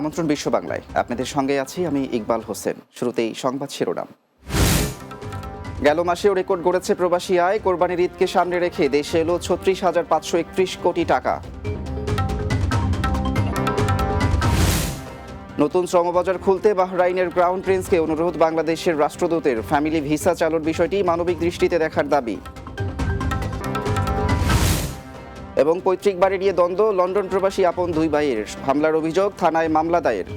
আমন্ত্রণ বিশ্ব বাংলায় আপনাদের সঙ্গে আছি আমি ইকবাল হোসেন। শুরুতেই সংবাদ শিরোনাম। গেল মাসেও রেকর্ড গড়েছে প্রবাসী আয়। কোরবানির ঈদকে সামনে রেখে দেশে এলো ছত্রিশ হাজার পাঁচশো একত্রিশ কোটি টাকা। নতুন শ্রমবাজার খুলতে বাহরাইনের ক্রাউন প্রিন্সকে অনুরোধ বাংলাদেশের রাষ্ট্রদূতের। ফ্যামিলি ভিসা চালুর বিষয়টি মানবিক দৃষ্টিতে দেখার দাবি। এবং পৈতৃক বাড়ি নিয়ে দ্বন্দ্ব, লন্ডন প্রবাসী আপন দুই ভাইয়ের। হামলার অভিযোগ থানায় মামলা দায়ের।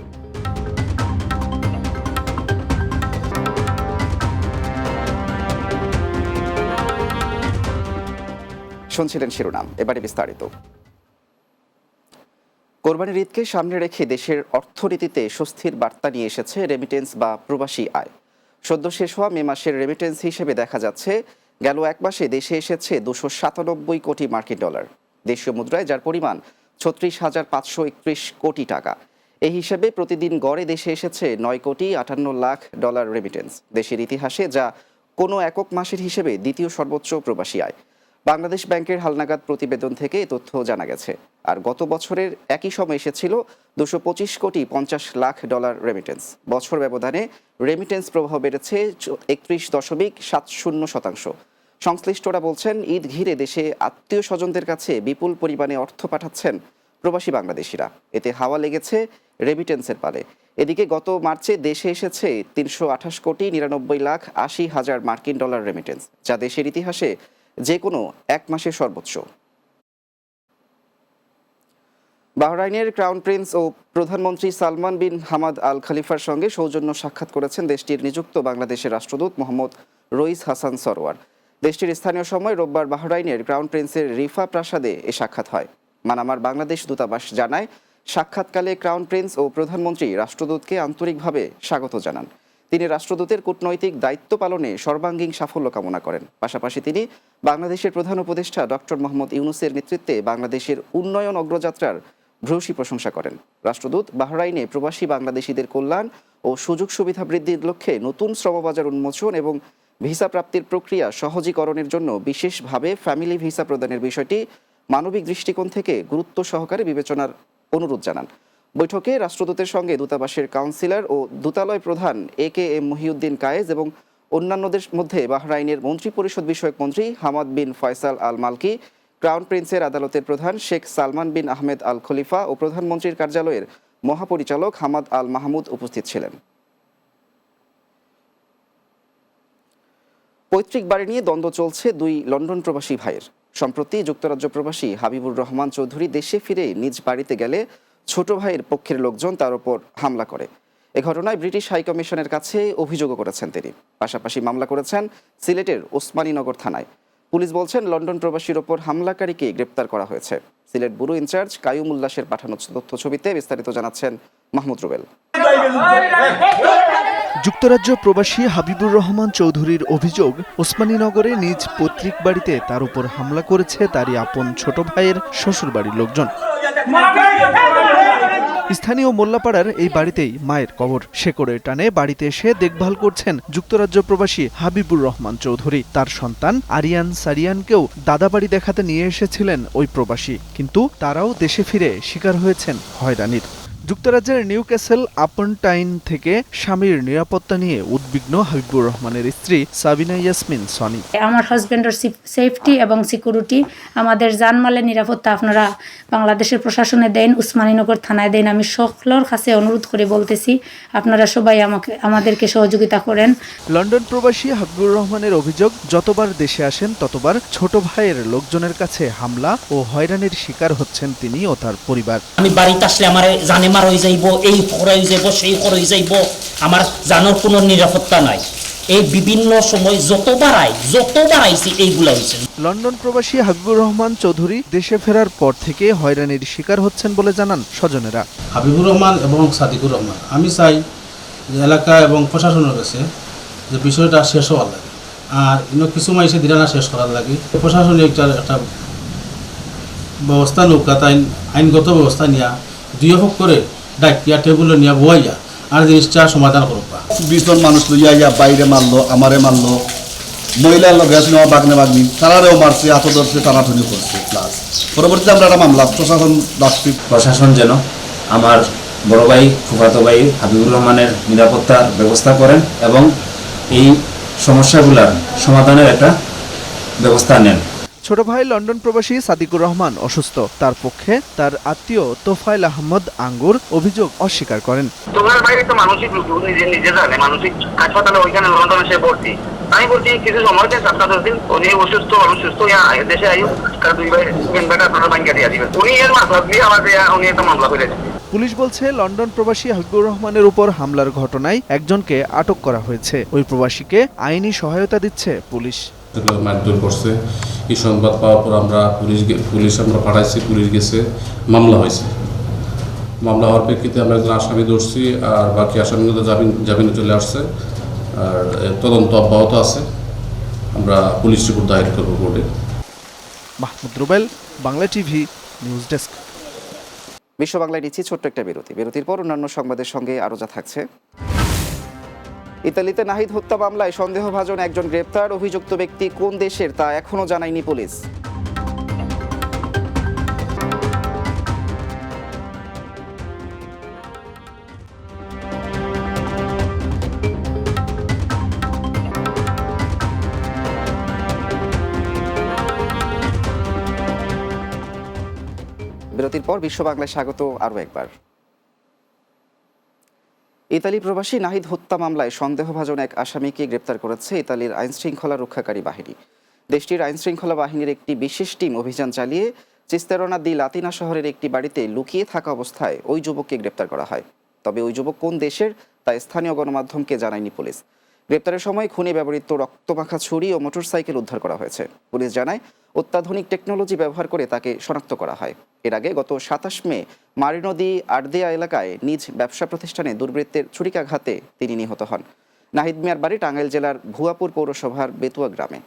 শুনছিলেন শিরোনাম, এবারে বিস্তারিত। কোরবানির ঈদকে সামনে রেখে দেশের অর্থনীতিতে স্বস্তির বার্তা নিয়ে এসেছে রেমিটেন্স বা প্রবাসী আয়। সদ্য শেষ হওয়া মে মাসের রেমিটেন্স হিসেবে দেখা যাচ্ছে, গেল এক মাসে দেশে এসেছে দুশো সাতানব্বই কোটি মার্কিন ডলার। দেশীয় মুদ্রায়, যার পরিমাণ ছত্রিশ হাজার পাঁচশো একত্রিশ কোটি টাকা। এই হিসেবে প্রতিদিন গড়ে দেশে এসেছে নয় কোটি আটান্ন লাখ ডলার রেমিটেন্স দেশের ইতিহাসে যা কোনো একক মাসের হিসেবে দ্বিতীয় সর্বোচ্চ প্রবাসী আয়। বাংলাদেশ ব্যাংকের হালনাগাদ প্রতিবেদন থেকে এ তথ্য জানা গেছে। আর গত বছরের একই সময় এসেছিল দুশো পঁচিশ কোটি পঞ্চাশ লাখ ডলার রেমিটেন্স বছর ব্যবধানে রেমিটেন্স প্রবাহ বেড়েছে একত্রিশ দশমিক সাত শূন্য শতাংশ। সংশ্লিষ্টরা বলছেন, ঈদ ঘিরে দেশে আত্মীয় স্বজনদের কাছে বিপুল পরিমাণে অর্থ পাঠাচ্ছেন প্রবাসী বাংলাদেশিরা। এতে হাওয়া লেগেছে রেমিটেন্সের পালে। এদিকে গত মার্চে দেশে এসেছে তিনশো আঠাশ কোটি নিরানব্বই লাখ আশি হাজার মার্কিন ডলার রেমিটেন্স যা দেশের ইতিহাসে যে কোনো এক মাসের সর্বোচ্চ। বাহরাইনের ক্রাউন প্রিন্স ও প্রধানমন্ত্রী সালমান বিন হামাদ আল খালিফার সঙ্গে সৌজন্য সাক্ষাৎ করেছেন দেশটির নিযুক্ত বাংলাদেশের রাষ্ট্রদূত মোহাম্মদ রইস হাসান সরওয়ার। দেশটির স্থানীয় সময় রোববার বাহরাইনের ক্রাউন প্রিন্সের রিফা প্রাসাদে এ সাক্ষাৎ হয়। মানামার বাংলাদেশ দূতাবাস জানায়, সাক্ষাৎকালে ক্রাউন প্রিন্স ও প্রধানমন্ত্রী রাষ্ট্রদূতকে আন্তরিকভাবে স্বাগত জানান। তিনি রাষ্ট্রদূতের কূটনৈতিক দায়িত্ব পালনে সর্বাঙ্গীন সাফল্য কামনা করেন। পাশাপাশি তিনি বাংলাদেশের প্রধান উপদেষ্টা ডক্টর মোহাম্মদ ইউনুসের নেতৃত্বে বাংলাদেশের উন্নয়ন অগ্রযাত্রার ভ্রূসী প্রশংসা করেন। রাষ্ট্রদূত বাহরাইনে প্রবাসী বাংলাদেশিদের কল্যাণ ও সুযোগ সুবিধা বৃদ্ধির লক্ষ্যে নতুন শ্রমবাজার উন্মোচন এবং ভিসা প্রাপ্তির প্রক্রিয়া সহজীকরণের জন্য বিশেষভাবে ফ্যামিলি ভিসা প্রদানের বিষয়টি মানবিক দৃষ্টিকোণ থেকে গুরুত্ব সহকারে বিবেচনার অনুরোধ জানান। বৈঠকে রাষ্ট্রদূতের সঙ্গে দূতাবাসের কাউন্সিলর ও দূতালয় প্রধান এ কে এম মহিউদ্দিন কায়েজ এবং অন্যান্যদের মধ্যে বাহরাইনের মন্ত্রী পরিষদ বিষয়ক মন্ত্রী Hamad bin Faisal Al Malki, crown প্রিন্সের আদালতের প্রধান শেখ সালমান বিন আহমেদ আল খলিফা ও প্রধানমন্ত্রীর কার্যালয়ের মহাপরিচালক হামাদ আল মাহমুদ উপস্থিত ছিলেন। পৈতৃক বাড়ি নিয়ে দ্বন্দ্ব চলছে দুই লন্ডন প্রবাসী ভাইয়ের। সম্প্রতি যুক্তরাজ্য প্রবাসী হাবিবুর রহমান চৌধুরী দেশে ফিরে নিজ বাড়িতে গেলে ছোট ভাইয়ের পক্ষের লোকজন তার উপর হামলা করে। এ ঘটনায় ব্রিটিশ হাইকমিশনের কাছে অভিযোগও করেছেন তিনি। পাশাপাশি মামলা করেছেন সিলেটের ওসমানীনগর থানায়। পুলিশ বলছেন, লন্ডন প্রবাসীর ওপর হামলাকারীকে গ্রেপ্তার করা হয়েছে। সিলেট ব্যুরো ইনচার্জ কায়ুম উল্লাসের পাঠানো তথ্য ছবিতে বিস্তারিত জানাচ্ছেন মাহমুদ রুবেল। যুক্তরাজ্য প্রবাসী হাবিবুর রহমান চৌধুরীর অভিযোগ, ওসমানীনগরে নিজ পৈতৃক বাড়িতে তার উপর হামলা করেছে তারই আপন ছোট ভাইয়ের শ্বশুরবাড়ির লোকজন। স্থানীয় মোল্লাপাড়ার এই বাড়িতেই মায়ের কবর। শেকড়ের টানে বাড়িতে এসে দেখভাল করছেন যুক্তরাজ্য প্রবাসী হাবিবুর রহমান চৌধুরী। তার সন্তান আরিয়ান সারিয়ানকেও দাদাবাড়ি দেখাতে নিয়ে এসেছিলেন ওই প্রবাসী। কিন্তু তারাও দেশে ফিরে শিকার হয়েছেন হয়রানির। যুক্তরাজ্যের নিউক্যাসেল আপনটাইন থেকে স্বামীর নিরাপত্তা নিয়ে উদ্বিগ্ন হাবিবুর রহমানের স্ত্রী সাবিনা ইয়াসমিন সনি। আমার হাজব্যান্ডের সেফটি এবং সিকিউরিটি আমাদের জানমালের নিরাপত্তা আপনারা বাংলাদেশের প্রশাসনে দেন উসমানীনগর থানায় দেন। আমি সকলের কাছে অনুরোধ করে বলতেছি আপনারা সবাই আমাকে আমাদেরকে সহযোগিতা করেন। লন্ডন প্রবাসী হাবিবুর রহমানের অভিযোগ যতবার দেশে আসেন ততবার ছোট ভাইয়ের লোকজনের কাছে হামলা ও হয়রানির শিকার হচ্ছেন তিনি ও তার পরিবার। আমি বাড়িতে আসলে আমার জানে মার হয়ে যাইব এই হয়ে যাইব সেই হয়ে যাইব আমার জানার কোনো নিরাপত্তা নাই। এই বিভিন্ন সময় যতবার আই যতবার আইছি এইগুলা হয়েছে লন্ডন প্রবাসী হাবিবুর রহমান চৌধুরী দেশে ফেরার পর থেকে হয়রানির শিকার হচ্ছেন বলে জানান স্বজনেরা। হাবিবুর রহমান এবং সাদিকুর রহমান। আমি চাই যে এলাকা এবং প্রশাসনের কাছে যে বিষয়টা শেষ হওয়ার লাগে। আর ইনো কিছু মাইসে দিলা না শেষ করার লাগে। প্রশাসনিক একটা একটা ব্যবস্থা নৌকা তাই আইনগত ব্যবস্থা নিয়া দুই হোক করে ডাকিয়া টেবুলে নিয়া বয়াইয়া আর জিনিসটা সমাধান করবা। বিশজন মানুষ লইয়া ইয়া বাইরে মারলো আমারে মারলো। মহিলার লগে আছে আমার বাগনে বাগনি তারারেও মারছে আত ধরছে টানাটুনি করছে প্লাস পরবর্তীতে আমরা একটা মামলা প্রশাসন ডাকছি প্রশাসন যেন আমার বড় ভাই ফুফাতো ভাই হাবিবুর রহমানের নিরাপত্তার ব্যবস্থা করেন এবং এই সমস্যাগুলোর সমাধানের একটা ব্যবস্থা নেন। ছোট ভাই লন্ডন প্রবাসী সাদিকুর রহমান অসুস্থ। তার পক্ষে তার আত্মীয় তোফাইল আহমদ আঙ্গুর অভিযোগ অস্বীকার করেন। তোমার বাইরে তো মানসিক রোগী নিজে নিজে জানে মানসিক হাসপাতালে ওইখানে লন্ডনে সে ভর্তি। আমি বলছি কিছু সময় দেন দশ দিন উনি অসুস্থ অসুস্থ দেশে আয়ু দুই ভাই তিন ভাইটা আপনারা ব্যাংকে দিয়ে দিবেন। উনি এর মাসলাত দিয়ে উনি একটা মামলা পুলিশ বলছে লন্ডন প্রবাসী হাবিবুর রহমানের উপর হামলার ঘটনায় একজনকে আটক করা হয়েছে। ওই প্রবাসীকে আইনি সহায়তা দিচ্ছে পুলিশ। মারধর করছে। এই সংবাদ পাওয়ার পর আমরা পুলিশ পুলিশ আমরা পাঠাইছি পুলিশ গেছে মামলা হয়েছে। মামলা হওয়ার প্রেক্ষিতে আমরা একজন আসামি ধরছি আর বাকি আসামিগুলো জামিন জামিনে চলে আসছে। আর তদন্ত অব্যাহত আছে। আমরা পুলিশ রিপোর্ট দায়ের করব বোর্ডে Mahmud Rubel Bangla TV news desk. বিশ্ব বাংলায় নিচ্ছি ছোট্ট একটা বিরতি। বিরতির পর অন্যান্য সংবাদের সঙ্গে আরও যা থাকছে। ইতালিতে নাহিদ হত্যা মামলায় সন্দেহভাজন একজন গ্রেপ্তার। অভিযুক্ত ব্যক্তি কোন দেশের তা এখনও জানায়নি পুলিশ। বিরতির পর বিশ্ব বাংলায় স্বাগত আরও একবার। ইতালি প্রবাসী নাহিদ হত্যা মামলায় সন্দেহভাজন এক আসামিকে গ্রেপ্তার করেছে ইতালির আইনশৃঙ্খলা রক্ষাকারী বাহিনী। দেশটির আইনশৃঙ্খলা বাহিনীর একটি বিশেষ টিম অভিযান চালিয়ে চিস্তেরনা দি লাতিনা শহরের একটি বাড়িতে লুকিয়ে থাকা অবস্থায় ওই যুবককে গ্রেপ্তার করা হয়। তবে ওই যুবক কোন দেশের তা স্থানীয় গণমাধ্যমকে জানায়নি পুলিশ। গ্রেপ্তারের সময় খুনে ব্যবহৃত রক্তমাখা ছুরি ও মোটরসাইকেল উদ্ধার করা হয়েছে। পুলিশ জানায়, অত্যাধুনিক টেকনোলজি ব্যবহার করে তাকে শনাক্ত করা হয়। এর আগে গত সাতাশ মে মারিনদী আর্দেয়া এলাকায় নিজ ব্যবসা প্রতিষ্ঠানে দুর্বৃত্তের ছুরিকাঘাতে তিনি নিহত হন। নাহিদ মিয়ার বাড়ি টাঙ্গাইল জেলার ভুয়াপুর পৌরসভার বেতুয়া গ্রামে।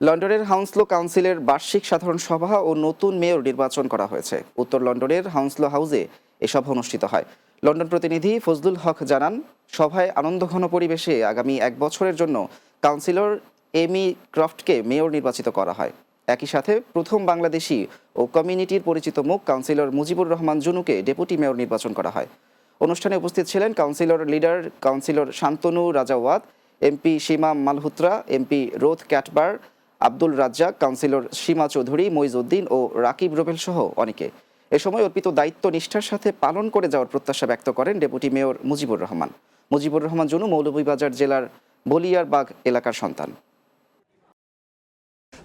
লন্ডনের হাউন্সলো কাউন্সিলের বার্ষিক সাধারণ সভা ও নতুন মেয়র নির্বাচন করা হয়েছে। উত্তর লন্ডনের হাউন্সলো হাউসে এ সভা অনুষ্ঠিত হয়। লন্ডন প্রতিনিধি ফজলুল হক জানান, সভায় আনন্দঘন পরিবেশে আগামী এক বছরের জন্য কাউন্সিলর এমি ক্রফটকে মেয়র নির্বাচিত করা হয়। একই সাথে প্রথম বাংলাদেশি ও কমিউনিটির পরিচিত মুখ কাউন্সিলর মুজিবুর রহমান জুনুকে ডেপুটি মেয়র নির্বাচন করা হয়। অনুষ্ঠানে উপস্থিত ছিলেন councillor leader councillor Shantanu Rajawat, MP Seema Malhotra, MP রোধ ক্যাটবার, আব্দুল রাজ্জাক, কাউন্সিলর সীমা চৌধুরী মইজউদ্দিন ও রাকিব রোবেল সহ অনেকে। এ সময় অর্পিত দায়িত্ব নিষ্ঠার সাথে পালন করে যাওয়ার প্রত্যাশা ব্যক্ত করেন ডেপুটি মেয়র মুজিবুর রহমান মুজিবুর রহমান জুনু মৌলভীবাজার জেলার বলিয়ারবাগ এলাকার সন্তান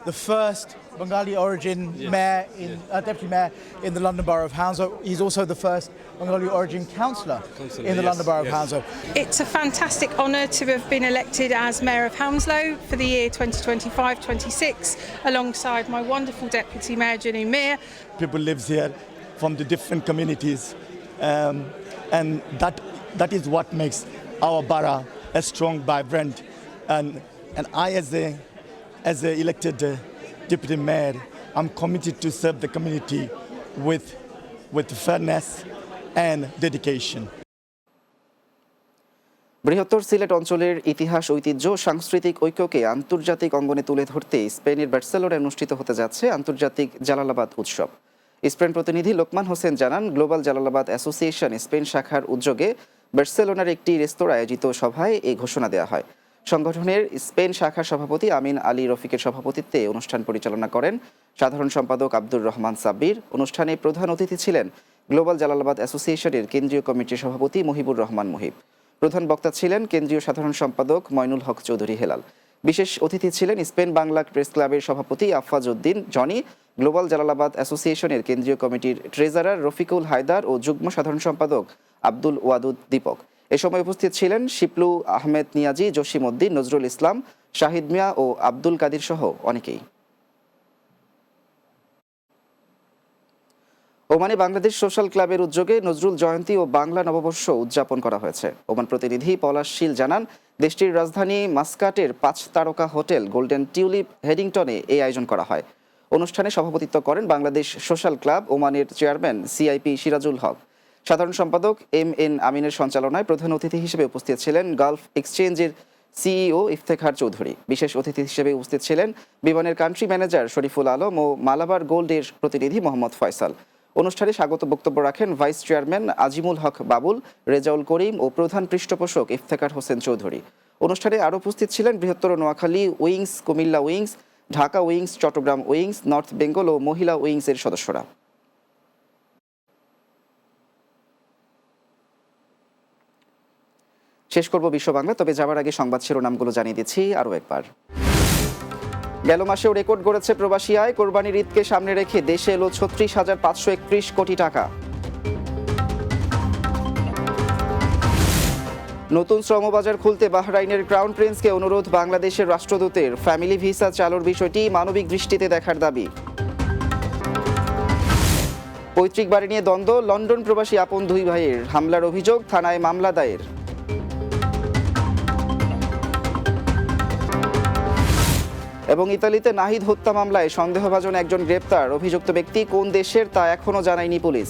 the first Bengali origin yeah. mayor in uh, deputy mayor in the London Borough of Hounslow. He's also the first Bengali origin councillor in the yes, London Borough yes. of Hounslow. It's a fantastic honour to have been elected as Mayor of Hounslow for the year 2025-26 alongside my wonderful Deputy Mayor Ginny Mir. People lives here from the different communities, um, and that that is what makes our borough a strong, vibrant, and and I as a as a elected uh, deputy mayor, I'm committed to serve the community with with fairness and dedication. বৃহত্তর সিলেট অঞ্চলের ইতিহাস ঐতিহ্য সাংস্কৃতিক ঐক্যকে আন্তর্জাতিক অঙ্গনে তুলে ধরতে স্পেনের বার্সেলোনায় অনুষ্ঠিত হতে যাচ্ছে আন্তর্জাতিক জালালাবাদ উৎসব স্পেন প্রতিনিধি লোকমান হোসেন জানান, গ্লোবাল জালালাবাদ অ্যাসোসিয়েশন স্পেন শাখার উদ্যোগে বার্সেলোনার একটি রেস্তোরাঁ আয়োজিত সভায় এই ঘোষণা দেওয়া হয়। সংগঠনের স্পেন শাখার সভাপতি আমিন আলী রফিকের সভাপতিত্বে অনুষ্ঠান পরিচালনা করেন সাধারণ সম্পাদক আব্দুর রহমান সাব্বির। অনুষ্ঠানে প্রধান অতিথি ছিলেন গ্লোবাল জালালাবাদ অ্যাসোসিয়েশনের কেন্দ্রীয় কমিটির সভাপতি মহিবুর রহমান মুহিব। প্রধান বক্তা ছিলেন কেন্দ্রীয় সাধারণ সম্পাদক ময়নুল হক চৌধুরী হেলাল। বিশেষ অতিথি ছিলেন স্পেন বাংলা প্রেস ক্লাবের সভাপতি আফাজ উদ্দিন, জনি গ্লোবাল জালালাবাদ অ্যাসোসিয়েশনের কেন্দ্রীয় কমিটির ট্রেজারার রফিকুল হায়দার ও যুগ্ম সাধারণ সম্পাদক আব্দুল ওয়াদুদ দীপক। এ সময় উপস্থিত ছিলেন শিপলু আহমেদ নিয়াজি, জসিম উদ্দিন, নজরুল ইসলাম, শাহিদ মিয়া ও আব্দুল কাদির সহ অনেকেই। ওমানে বাংলাদেশ সোশ্যাল ক্লাবের উদ্যোগে নজরুল জয়ন্তী ও বাংলা নববর্ষ উদযাপন করা হয়েছে। ওমান প্রতিনিধি পলাশ শীল জানান, দেশটির রাজধানী মাস্কাটের পাঁচ তারকা হোটেল গোল্ডেন টিউলিপ হেডিংটনে এই আয়োজন করা হয়। অনুষ্ঠানে সভাপতিত্ব করেন বাংলাদেশ সোশ্যাল ক্লাব ওমানের চেয়ারম্যান সিআইপি সিরাজুল হক। সাধারণ সম্পাদক এম এন আমিনের সঞ্চালনায় প্রধান অতিথি হিসেবে উপস্থিত ছিলেন গালফ এক্সচেঞ্জের সিইও ইফতেখার চৌধুরী। বিশেষ অতিথি হিসেবে উপস্থিত ছিলেন বিমানের কান্ট্রি ম্যানেজার শরীফুল আলম ও মালাবার গোল্ডের প্রতিনিধি মোহাম্মদ ফয়সাল। অনুষ্ঠানে স্বাগত বক্তব্য রাখেন ভাইস চেয়ারম্যান আজিমুল হক বাবুল, রেজাউল করিম ও প্রধান পৃষ্ঠপোষক ইফতেখার হোসেন চৌধুরী। অনুষ্ঠানে আরও উপস্থিত ছিলেন বৃহত্তর Noakhali wings, Comilla wings Dhaka wings, Chittagong wings, north Bengal ও মহিলা উইংসের সদস্যরা। শেষ করব বিশ্ব বাংলা, তবে যাওয়ার আগে সংবাদ শিরোনামগুলো জানিয়ে দিচ্ছি আরও একবার। গেল মাসেও রেকর্ড গড়েছে প্রবাসী আয়, কোরবানির ঈদকে সামনে রেখে দেশে এলো ছত্রিশ হাজার পাঁচশো একত্রিশ কোটি টাকা। নতুন শ্রমবাজার খুলতে বাহরাইনের ক্রাউন প্রিন্সকে অনুরোধ বাংলাদেশের রাষ্ট্রদূতের। ফ্যামিলি ভিসা চালুর বিষয়টি মানবিক দৃষ্টিতে দেখার দাবি। পৈতৃক বাড়ি নিয়ে দ্বন্দ্ব, লন্ডন প্রবাসী আপন দুই ভাইয়ের হামলার অভিযোগ, থানায় মামলা দায়ের। এবং ইতালিতে নাহিদ হত্যা মামলায় সন্দেহভাজন একজন গ্রেপ্তার। অভিযুক্ত ব্যক্তি কোন দেশের তা এখনও জানায়নি পুলিশ।